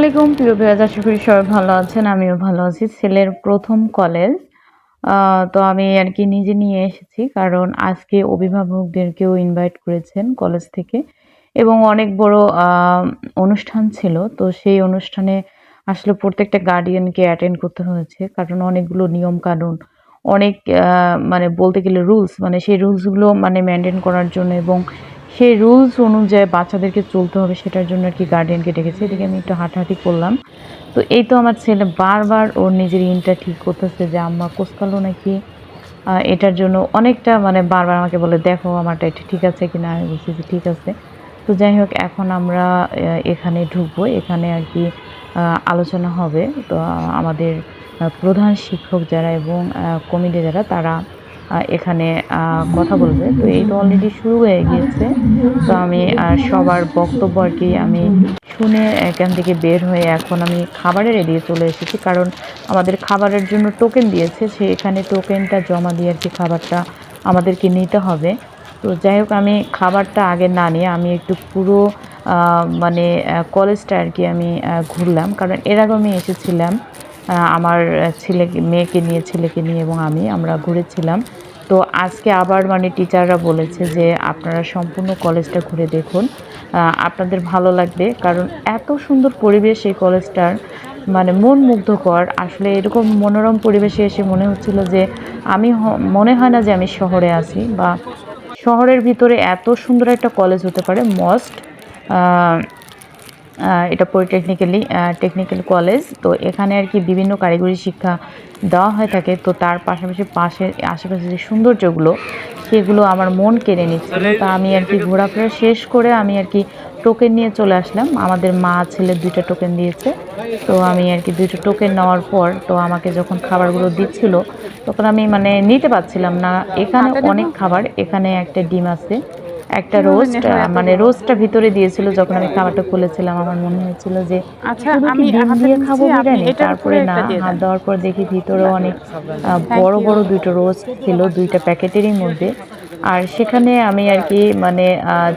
আলাইকুম প্রিয় বিরাজ আশা করি সবাই ভালো আছেন, আমিও ভালো আছি। ছেলের প্রথম কলেজ তো আমি আর কি নিজে নিয়ে এসেছি, কারণ আজকে অভিভাবকদেরকেও ইনভাইট করেছেন কলেজ থেকে। এবং অনেক বড় অনুষ্ঠান ছিল, তো সেই অনুষ্ঠানে আসলে প্রত্যেকটা গার্ডিয়ানকে অ্যাটেন্ড করতে হয়েছে, কারণ অনেকগুলো নিয়ম কানুন অনেক মানে বলতে গেলে রুলস মানে সেই রুলসগুলো মানে মেনটেন করার জন্য এবং সেই রুলস অনুযায়ী বাচ্চাদেরকে চলতে হবে সেটার জন্য আর কি গার্ডিয়ানকে ডেকেছে। এদিকে আমি একটু হাঁটাহাঁটি করলাম। তো এই তো আমার ছেলে বারবার ওর নিজের ইনটা ঠিক করতেছে যে, আম্মা, কোসকালো নাকি? এটার জন্য অনেকটা মানে বারবার আমাকে বলে, দেখো, আমারটা এটা ঠিক আছে কি না আমি বলছি যে, ঠিক আছে। তো যাই হোক, এখন আমরা এখানে ঢুকবো। এখানে আর কি আলোচনা হবে। তো আমাদের প্রধান শিক্ষক যারা এবং কমিটি যারা, তারা এখানে কথা বলবে। তো এই তো অলরেডি শুরু হয়ে গিয়েছে। তো আমি সবার বক্তব্য আর কি আমি শুনে এখান থেকে বের হয়ে এখন আমি খাবারের এড়িয়ে চলে এসেছি। কারণ আমাদের খাবারের জন্য টোকেন দিয়েছে। সে এখানে টোকেনটা জমা দিয়ে আর কি খাবারটা আমাদেরকে নিতে হবে। তো যাই হোক, আমি খাবারটা আগে না নিয়ে আমি একটু পুরো মানে কলেজটা আর কি আমি ঘুরলাম। কারণ এর আগে আমি এসেছিলাম আমার ছেলেকে, মেয়েকে নিয়ে, ছেলেকে নিয়ে এবং আমি আমরা ঘুরেছিলাম। তো আজকে আবার মানে টিচাররা বলেছে যে আপনারা সম্পূর্ণ কলেজটা ঘুরে দেখুন। আপনাদের ভালো লাগবে কারণ এত সুন্দর পরিবেশ এই কলেজটার। মানে মন মুগ্ধকর। আসলে এরকম মনোরম পরিবেশে এসে মনে হচ্ছিল যে আমি মনে হয় না যে আমি শহরে আছি বা শহরের ভিতরে এত সুন্দর একটা কলেজ হতে পারে মস্ট এটা পলিটেকনিক্যালি টেকনিক্যাল কলেজ তো এখানে আর কি বিভিন্ন কারিগরি শিক্ষা দেওয়া হয়ে থাকে। তো তার পাশাপাশি পাশে আশেপাশে যে সৌন্দর্যগুলো সেগুলো আমার মন কেড়ে নিচ্ছিল তা আমি আর কি ঘোরাফেরা শেষ করে আমি আর কি টোকেন নিয়ে চলে আসলাম। আমাদের মা ছেলে দুইটা টোকেন দিয়েছে। তো আমি আর কি দুইটা টোকেন নেওয়ার পর তো আমাকে যখন খাবারগুলো দিচ্ছিল তখন আমি মানে নিতে পারছিলাম না। এখানে অনেক খাবার এখানে একটা ডিম আছে। একটা রোস্ট মানে রোস্টটা ভিতরে দিয়েছিল যখন আমি খাবারটা খুলেছিলাম আমার মনে হয়েছিল যে আচ্ছা আমি ডিম দিয়ে খাব বিরিয়ানি? তারপরে না হাত দেওয়ার পর দেখি ভিতরে অনেক বড় বড় দুটো রোস্ট ছিল দুইটা প্যাকেটেরই মধ্যে। আর সেখানে আমি আর কি মানে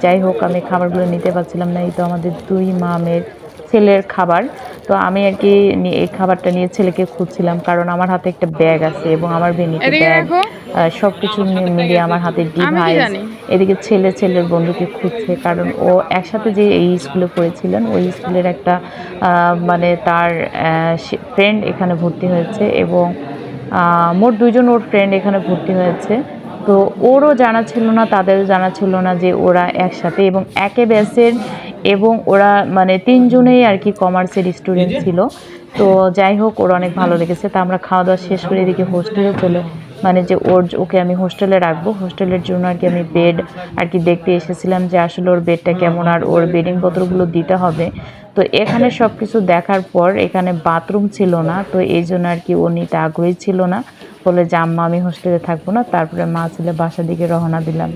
যাই হোক আমি খাবারগুলো নিতে পারছিলাম না এই তো আমাদের দুই মামের ছেলের খাবার। তো আমি আর কি এই খাবারটা নিয়ে ছেলেকে খুঁজছিলাম কারণ আমার হাতে একটা ব্যাগ আছে এবং আমার বেনিতে ব্যাগ। সব কিছু মিলিয়ে আমার হাতে ডিভাইস এদিকে ছেলে ছেলের বন্ধুকে খুঁজছে কারণ ও একসাথে যে এই স্কুলে পড়েছিলেন ওই স্কুলের একটা মানে তার ফ্রেন্ড এখানে ভর্তি হয়েছে এবং মোট দুইজন ওর ফ্রেন্ড এখানে ভর্তি হয়েছে। তো ওরও জানা ছিল না তাদেরও জানা ছিল না যে ওরা একসাথে এবং একে ব্যাচের এবং ওরা মানে তিনজনেই আর কি কমার্সের স্টুডেন্ট ছিল। তো যাই হোক ওর অনেক ভালো লেগেছে। তা আমরা খাওয়া দাওয়া শেষ করে এদিকে হোস্টেলে চলে মানে যে ওর ওকে আমি হোস্টেলে রাখব। হোস্টেলের জন্য আর কি আমি বেড আর কি দেখতে এসেছিলাম যে আসলে ওর বেডটা কেমন আর ওর বেডিং পত্রগুলো দিতে হবে। তো এখানে সব কিছু দেখার পর এখানে বাথরুম ছিল না তো এই জন্য আর কি ও নিতে আগ্রহী ছিল না। বলে যে আম্মা আমি হোস্টেলে থাকব না। তারপরে মা ছেলে বাসা দিকে রওনা দিলাম।